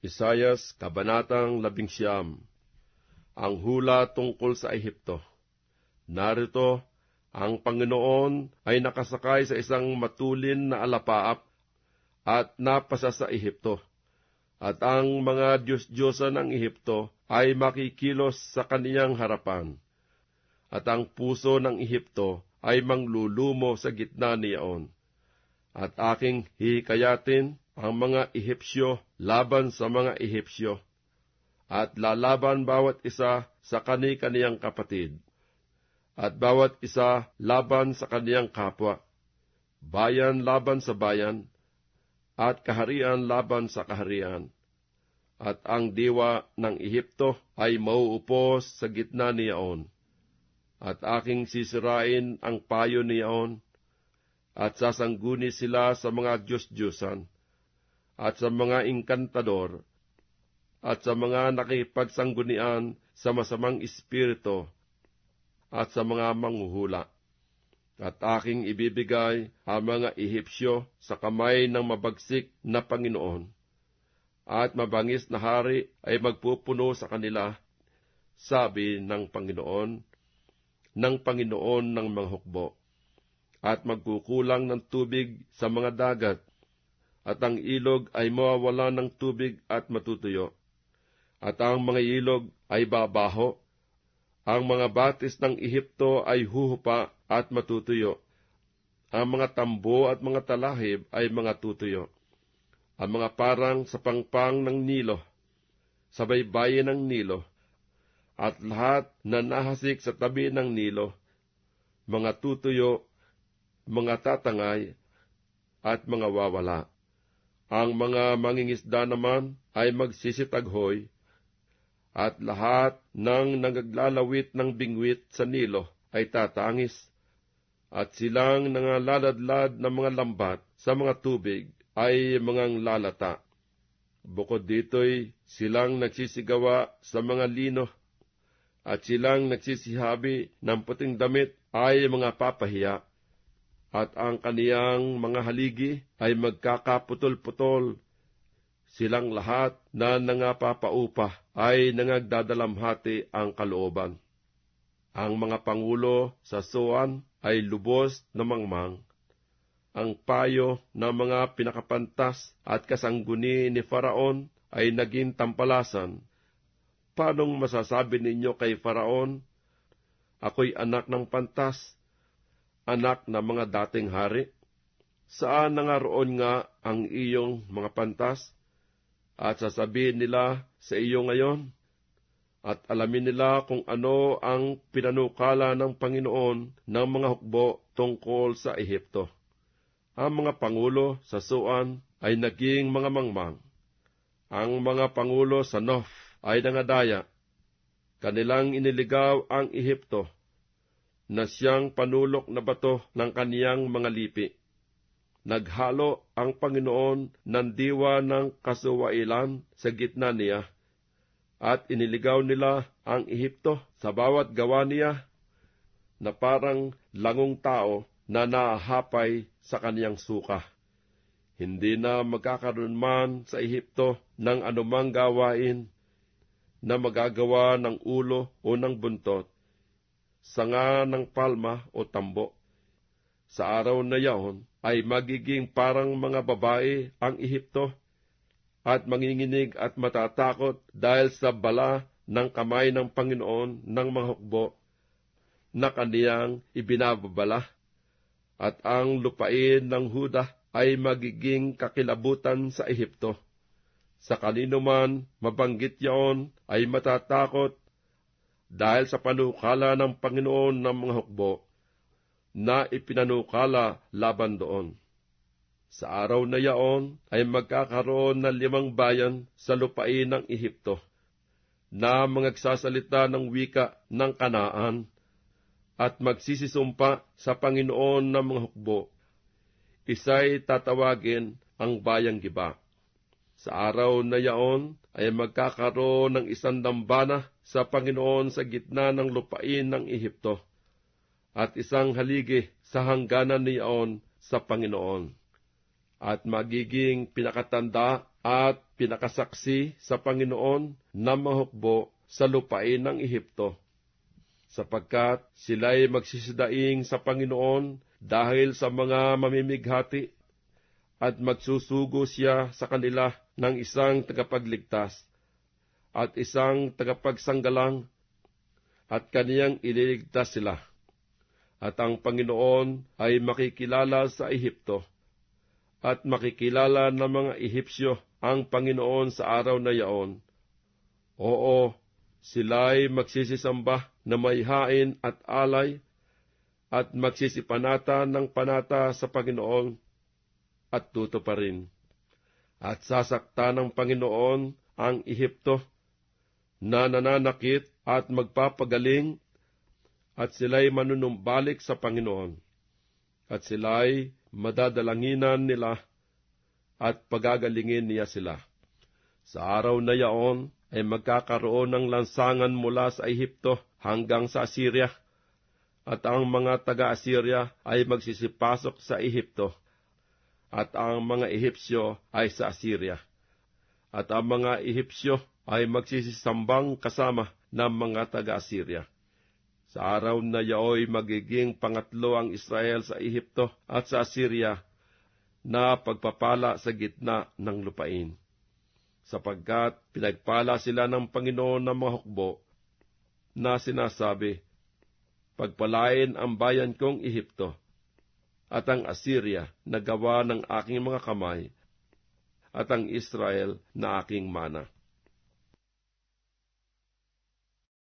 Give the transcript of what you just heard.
Isayas, Kabanatang Labing Siyam Ang hula tungkol sa Ehipto Narito, ang Panginoon ay nakasakay sa isang matulin na alapaap at napasa sa Ehipto. At ang mga Diyos-Diyosan ng Ehipto ay makikilos sa kaniyang harapan. At ang puso ng Ehipto ay manglulumo sa gitna niyaon. At aking hihikayatin ang mga Ehipsyo laban sa mga Ehipsyo, at lalaban bawat isa sa kani-kaniyang kapatid, at bawat isa laban sa kaniyang kapwa, bayan laban sa bayan, at kaharian laban sa kaharian. At ang diwa ng Ehipto ay mauupo sa gitna niyaon, at aking sisirain ang payo niyaon, at sasangguni sila sa mga Diyos-Diyosan, at sa mga inkantador, at sa mga nakipagsanggunian sa masamang espiritu, at sa mga manghuhula. At aking ibibigay ang mga Ehipsyo sa kamay ng mabagsik na Panginoon, at mabangis na hari ay magpupuno sa kanila, sabi ng Panginoon, ng Panginoon ng mga hukbo, at magkukulang ng tubig sa mga dagat, at ang ilog ay mawawala ng tubig at matutuyo, at ang mga ilog ay babaho. Ang mga batis ng Ehipto ay huhupa at matutuyo. Ang mga tambo at mga talahib ay mga tutuyo. Ang mga parang sa pangpang ng Nilo, sa baybayin ng Nilo, at lahat na nahasik sa tabi ng Nilo, mga tutuyo, mga tatangay, at mga wawala. Ang mga mangingisda naman ay magsisitaghoy, at lahat ng nagaglalawit ng bingwit sa Nilo ay tatangis, at silang nangaladlad ng mga lambat sa mga tubig ay mga lalata. Bukod dito'y silang nagsisigawa sa mga lino, at silang nagsisihabi ng puting damit ay mga papahiya at ang kaniyang mga haligi ay magkakaputol-putol. Silang lahat na nangapapaupa ay nangagdadalamhati ang kalooban. Ang mga pangulo sa Soan ay lubos na mangmang. Ang payo ng mga pinakapantas at kasangguni ni Faraon ay naging tampalasan. Paanong masasabi ninyo kay Faraon, Ako'y anak ng pantas, anak ng mga dating hari? Saan nangaroon nga ang iyong mga pantas? At sasabihin nila sa iyo ngayon, at alamin nila kung ano ang pinanukala ng Panginoon ng mga hukbo tungkol sa Ehipto. Ang mga pangulo sa Suan ay naging mga mangmang. Ang mga pangulo sa Nof ay nangadaya. Kanilang iniligaw ang Ehipto na siyang panulok na bato ng kaniyang mga lipi. Naghalo ang Panginoon ng diwa ng kasuwailan sa gitna niya, at iniligaw nila ang Ehipto sa bawat gawa niya na parang langong tao na nahapay sa kaniyang suka. Hindi na magkakaroon man sa Ehipto ng anumang gawain na magagawa ng ulo o ng buntot, sanga ng palma o tambo. Sa araw na yaon ay magiging parang mga babae ang Ehipto at manginginig at matatakot dahil sa bala ng kamay ng Panginoon ng mga hukbo na kaniyang ibinababala. At ang lupain ng Huda ay magiging kakilabutan sa Ehipto. Sa kanino man mabanggit yaon ay matatakot dahil sa panukala ng Panginoon ng mga hukbo na ipinanukala laban doon. Sa araw na yaon ay magkakaroon ng limang bayan sa lupain ng Ehipto na magsasalita ng wika ng kanaan at magsisisumpa sa Panginoon ng mga hukbo. Isa'y tatawagin ang bayang giba. Sa araw na yaon ay magkakaroon ng isang dambana sa Panginoon sa gitna ng lupain ng Ehipto at isang haligi sa hangganan niyaon sa Panginoon. At magiging pinakatanda at pinakasaksi sa Panginoon na mahukbo sa lupain ng Ehipto, sapagkat sila'y magsisidaing sa Panginoon dahil sa mga mamimighati at magsusugo siya sa kanila ng isang tagapagligtas at isang tagapagsanggalang at kaniyang ililigtas sila. At ang Panginoon ay makikilala sa Ehipto at makikilala ng mga Ehipsyo ang Panginoon sa araw na yaon. Oo, sila'y magsisisamba na may hain at alay at magsisipanata ng panata sa Panginoon at tuto pa rin. At sasakta ng Panginoon ang Ehipto na nananakit at magpapagaling at sila'y manunumbalik sa Panginoon. At sila'y madadalanginan nila at pagagalingin niya sila. Sa araw na yaon ay magkakaroon ng lansangan mula sa Ehipto hanggang sa Assyria, at ang mga taga-Assyria ay magsisipasok sa Ehipto, at ang mga Ehipsyo ay sa Assyria, at ang mga Ehipsyo ay magsisisambang kasama ng mga taga-Assyria. Sa araw na yaoy magiging pangatlo ang Israel sa Ehipto at sa Assyria na pagpapala sa gitna ng lupain. Sapagkat pinagpala sila ng Panginoon ng mga hukbo na sinasabi, Pagpalain ang bayan kong Ehipto at ang Assyria na gawa ng aking mga kamay at ang Israel na aking mana.